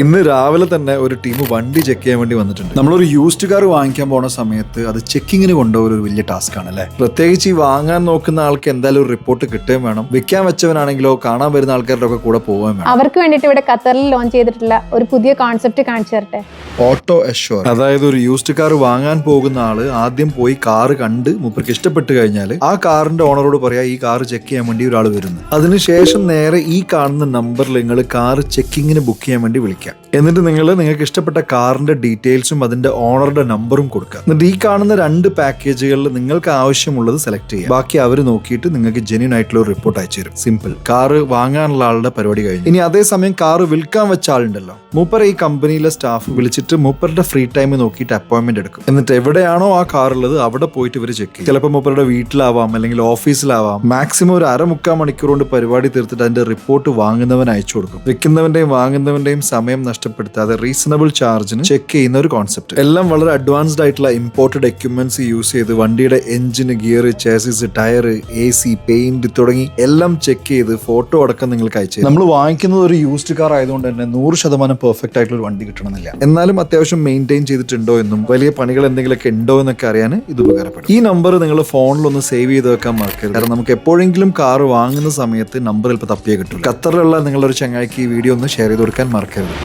ഇന്ന് രാവിലെ തന്നെ ഒരു ടീം വണ്ടി ചെക്ക് ചെയ്യാൻ വേണ്ടി വന്നിട്ടുണ്ട്. നമ്മളൊരു യൂസ്ഡ് കാർ വാങ്ങിക്കാൻ പോണ സമയത്ത് അത് ചെക്കിങ്ങിന് കൊണ്ടുപോകുന്ന ഒരു വലിയ ടാസ്ക് ആണ് അല്ലേ? പ്രത്യേകിച്ച് ഈ വാങ്ങാൻ നോക്കുന്ന ആൾക്ക് എന്തായാലും ഒരു റിപ്പോർട്ട് കിട്ടുകയും വേണം. വിൽക്കാൻ വെച്ചവനാണെങ്കിലോ കാണാൻ വരുന്ന ആൾക്കാരുടെ ഒക്കെ കൂടെ പോകാൻ വേണം. അവർക്ക് വേണ്ടിയിട്ട് ഇവിടെ ഖത്തറിൽ ലോഞ്ച് ചെയ്തിട്ടുള്ള ഒരു പുതിയ കോൺസെപ്റ്റ് കാണിച്ചു തരട്ടെ? ഓട്ടോ അഷ്വർ അതായത് ഒരു യൂസ്ഡ് കാർ വാങ്ങാൻ പോകുന്ന ആൾ ആദ്യം പോയി കാർ കണ്ട് മൂപ്പർക്ക് ഇഷ്ടപ്പെട്ട് കഴിഞ്ഞാൽ ആ കാറിന്റെ ഓണറോട് പറയാ ഈ കാർ ചെക്ക് ചെയ്യാൻ വേണ്ടി ഒരാൾ വരുന്നു. അതിനുശേഷം നേരെ ഈ കാണുന്ന നമ്പറിൽ നിങ്ങൾ കാർ ചെക്കിങ്ങിന് ബുക്ക് ചെയ്യാൻ വേണ്ടി Danke. എന്നിട്ട് നിങ്ങൾ നിങ്ങൾക്ക് ഇഷ്ടപ്പെട്ട കാറിന്റെ ഡീറ്റെയിൽസും അതിന്റെ ഓണറുടെ നമ്പറും കൊടുക്കുക. എന്നിട്ട് ഈ കാണുന്ന രണ്ട് പാക്കേജുകളിൽ നിങ്ങൾക്ക് ആവശ്യമുള്ളത് സെലക്ട് ചെയ്യുക. ബാക്കി അവർ നോക്കിയിട്ട് നിങ്ങൾക്ക് ജെന്യൂൻ ആയിട്ടുള്ള ഒരു റിപ്പോർട്ട് അയച്ചു തരും. സിമ്പിൾ കാറ് വാങ്ങാനുള്ള ആളുടെ പരിപാടി കഴിഞ്ഞു. ഇനി അതേസമയം കാറ് വിൽക്കാൻ വെച്ച ആളുണ്ടല്ലോ. മൂപ്പർ ഈ കമ്പനിയിലെ സ്റ്റാഫ് വിളിച്ചിട്ട് മൂപ്പറുടെ ഫ്രീ ടൈം നോക്കിയിട്ട് അപ്പോയിന്റ്മെന്റ് എടുക്കും. എന്നിട്ട് എവിടെയാണോ ആ കാർ ഉള്ളത് അവിടെ പോയിട്ട് ഇവർ ചെക്ക് ചെയ്യും. ചിലപ്പോൾ മൂപ്പറുടെ വീട്ടിലാവാം അല്ലെങ്കിൽ ഓഫീസിലാവാം. മാക്സിമം ഒരു അരമുക്കാൽ മണിക്കൂർ കൊണ്ട് പരിപാടി തീർത്തിട്ട് അതിന്റെ റിപ്പോർട്ട് വാങ്ങുന്നവൻ അയച്ചു കൊടുക്കും. വിൽക്കുന്നവന്റെയും വാങ്ങുന്നവന്റെയും സമയം നഷ്ടപ്പെടുത്താതെ റീസണബിൾ ചാർജിന് ചെക്ക് ചെയ്യുന്ന ഒരു കോൺസെപ്റ്റ് എല്ലാം വളരെ അഡ്വാൻസ്ഡ് ആയിട്ടുള്ള ഇമ്പോർട്ടഡ് എക്യുപ്മെന്റ്സ് യൂസ് ചെയ്ത് വണ്ടിയുടെ എഞ്ചിന് gear chassis tyre A C paint തുടങ്ങി എല്ലാം ചെക്ക് ചെയ്ത് ഫോട്ടോ അടക്കം നിങ്ങൾക്ക് അയച്ചു നമ്മൾ വാങ്ങിക്കുന്നത് ഒരു യൂസ്ഡ് കാർ ആയതുകൊണ്ട് തന്നെ നൂറ് ശതമാനം പെർഫെക്റ്റ് ആയിട്ടുള്ള ഒരു വണ്ടി കിട്ടണമെന്നില്ല. എന്നാലും അത്യാവശ്യം മെയിന്റെയിൻ ചെയ്തിട്ടുണ്ടോ എന്നും വലിയ പണികൾ എന്തെങ്കിലുമൊക്കെ ഉണ്ടോ എന്നൊക്കെ അറിയാൻ ഇത് ഉപകാരപ്പെടും. ഈ നമ്പർ നിങ്ങൾ ഫോണിലൊന്ന് സേവ് ചെയ്ത് വെക്കാൻ മറക്കരുത്. കാരണം നമുക്ക് എപ്പോഴെങ്കിലും കാർ വാങ്ങുന്ന സമയത്ത് നമ്പർ ചിലപ്പോൾ തപ്പിയേ കിട്ടും ഖത്തറിലുള്ള നിങ്ങളുടെ ഒരു ചങ്ങായിക്ക് ഈ വീഡിയോ ഒന്ന് ഷെയർ ചെയ്ത് കൊടുക്കാൻ മറക്കരുത്.